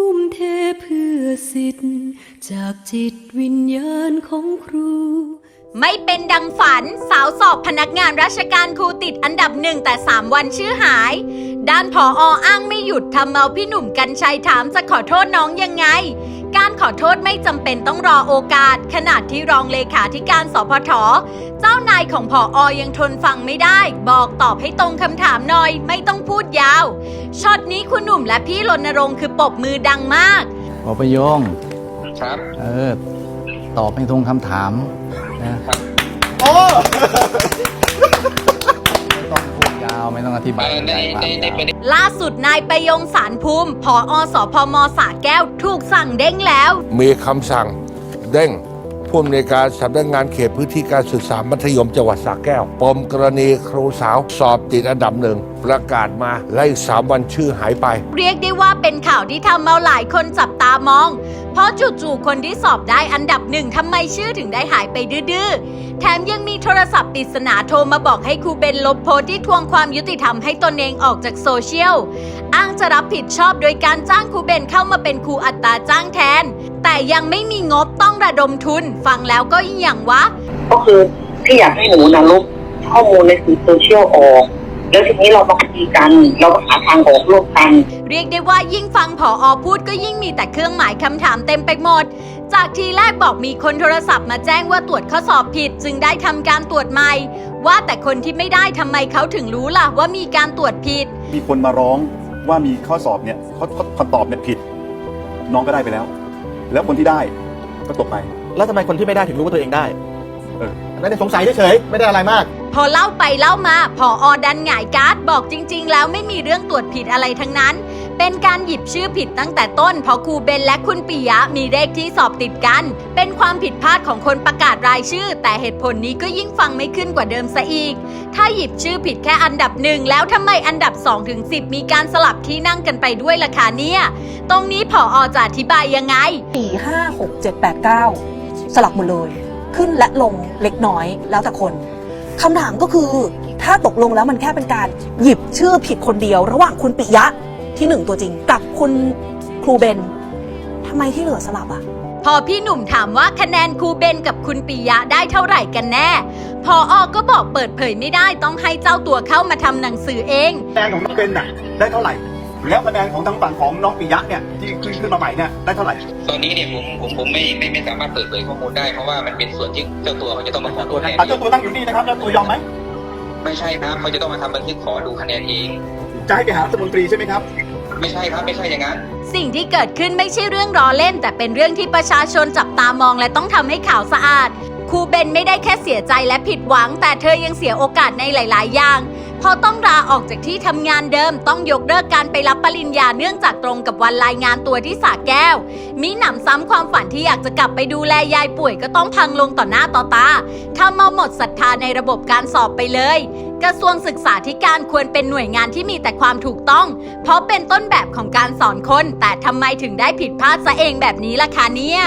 ทุ่มเทเพื่อสิทธิ์จากจิตวิญญาณของครู ไม่เป็นดังฝันสาวสอบพนักงานราชการครูติดอันดับหนึ่งแต่ 3 วันชื่อหาย ด้านผอออ้างไม่หยุดทำเมาพี่หนุ่มกัญชัยถามจะขอโทษน้องยังไง การขอโทษไม่จำเป็นต้องรอโอกาส ขนาดที่รองเลขาธิการสพทเจ้านายของผออยังทนฟังไม่ได้ บอกตอบให้ตรงคำถามหน่อย ไม่ต้องพูดยาว ช็อตนี้คุณหนุ่มและพี่รณรงค์คือปรบมือดังมากพอประโยงครับ เออ ตอบให้ตรงคำถามนะครับไม่ต้องพูดยาวไม่ต้องอธิบายเอ่อในในในประเด็นล่าสุดนายประยงสารภูมิผออสพมสาแก้ว ถูกสั่งเด้งแล้ว มีคำสั่งเด้ง ผู้อำนวยการสำนักงานเขตพื้นที่การศึกษามัธยมจังหวัดสระแก้ว ปมกรณีครูสาวสอบติดอันดับหนึ่ง ประกาศมาไล่สามวันชื่อหายไป เรียกได้ว่าเป็นข่าวที่ทำเอาหลายคนจับตามอง เพราะจู่ๆคนที่สอบได้อันดับหนึ่งทำไมชื่อถึงได้หายไปดื้อๆ แถมยังมีโทรศัพท์ปริศนาโทรมาบอกให้ครูเบนลบโพสต์ที่ทวงความยุติธรรมให้ตนเองออกจากโซเชียล อ้างจะรับผิดชอบโดยการจ้างครูเบนเข้ามาเป็นครูอัตราจ้างแทน แต่ยังไม่มีงบต้องระดมทุน ฟังแล้วก็อหย่างวะ ก็คือพี่อยากให้หนูนะลบข้อมูลในสื่อโซเชียลออก แล้วทีนี้เรามาคุยกัน เราก็หาทางออกร่วมกัน เรียกได้ว่ายิ่งฟังผออพูดก็ยิ่งมีแต่เครื่องหมายคำถามเต็มไปหมด จากทีแรกบอกมีคนโทรศัพท์มาแจ้งว่าตรวจข้อสอบผิดจึงได้ทำการตรวจใหม่ ว่าแต่คนที่ไม่ได้ทำไมเขาถึงรู้ล่ะว่ามีการตรวจผิด มีคนมาร้องว่ามีข้อสอบเนี่ยข้อข้อคำตอบเนี่ยผิด น้องก็ได้ไปแล้ว แล้วคนที่ได้ก็ตกไป แล้วทำไมคนที่ไม่ได้ถึงรู้ว่าตัวเองได้ เออไม่ได้สงสัยเฉยๆไม่ได้อะไรมาก พอเล่าไปเล่ามาพออดันหงายการ์ดบอกจริง ๆ แล้วไม่มีเรื่องตรวจผิดอะไรทั้งนั้น เป็นการหยิบชื่อผิดตั้งแต่ต้นเพราะครูเบนและคุณปิยะมีเลขที่สอบติดกัน เป็นความผิดพลาดของคนประกาศรายชื่อ แต่เหตุผลนี้ก็ยิ่งฟังไม่ขึ้นกว่าเดิมซะอีก ถ้าหยิบชื่อผิดแค่อันดับหนึ่งแล้วทำไมอันดับ2ถึง10 มีการสลับที่นั่งกันไปด้วยล่ะคะเนี่ยตรงนี้ผออจะอธิบายยังไงสี่ห้าหกเจ็ดแปดเก้าสลับหมดเลย ขึ้นและลงเล็กน้อยแล้วแต่คน คำถามก็คือถ้าตกลงแล้วมันแค่เป็นการหยิบชื่อผิดคนเดียว ระหว่างคุณปิยะที่หนึ่งตัวจริง กับคุณครูเบนทำไมที่เหลือสลับอะพอพี่หนุ่มถามว่าคะแนนครูเบนกับคุณปิยะได้เท่าไหร่กันแน่ พออก็บอกเปิดเผยไม่ได้ต้องให้เจ้าตัวเข้ามาทำหนังสือเองคะแนนของน้องเบนน่ะได้เท่าไหร่ แล้วคะแนนของทางฝั่งของน้องปิยะเนี่ยที่ขึ้นขึ้นมาใหม่เนี่ยได้เท่าไหร่ ตอนนี้เนี่ยผมผมผมไม่ไม่ไม่สามารถเปิดเผยข้อมูลได้เพราะว่ามันเป็นส่วนที่เจ้าตัวเขาจะต้องมาขอดูคะแนนอะเจ้าตัวตั้งอยู่นี่นะครับเจ้าตัวยอมไหมไม่ใช่ครับเขาจะต้องมาทำบันทึกขอดูคะแนนเอง จะให้ไปหารัฐมนตรีใช่ไหมครับ ไม่ใช่ครับไม่ใช่อย่างนั้น สิ่งที่เกิดขึ้นไม่ใช่เรื่องล้อเล่น แต่เป็นเรื่องที่ประชาชนจับตามองและต้องทำให้ข่าวสะอาดครูเบนไม่ได้แค่เสียใจและผิดหวัง แต่เธอยังเสียโอกาสในหลาย ๆ อย่างเพอต้องลาออกจากที่ทำงานเดิมต้องยกเลิกการไปรับปริญญาเนื่องจากตรงกับวันรายงานตัวที่สาแก้ว มีหนำซ้ำความฝันที่อยากจะกลับไปดูแลยายป่วยก็ต้องพังลงต่อหน้าต่อตาทำเอาหมดศรัทธาในระบบการสอบไปเลย กระทรวงศึกษาธิการควรเป็นหน่วยงานที่มีแต่ความถูกต้อง เพราะเป็นต้นแบบของการสอนคน แต่ทำไมถึงได้ผิดพลาดซะเองแบบนี้ล่ะคะเนี่ย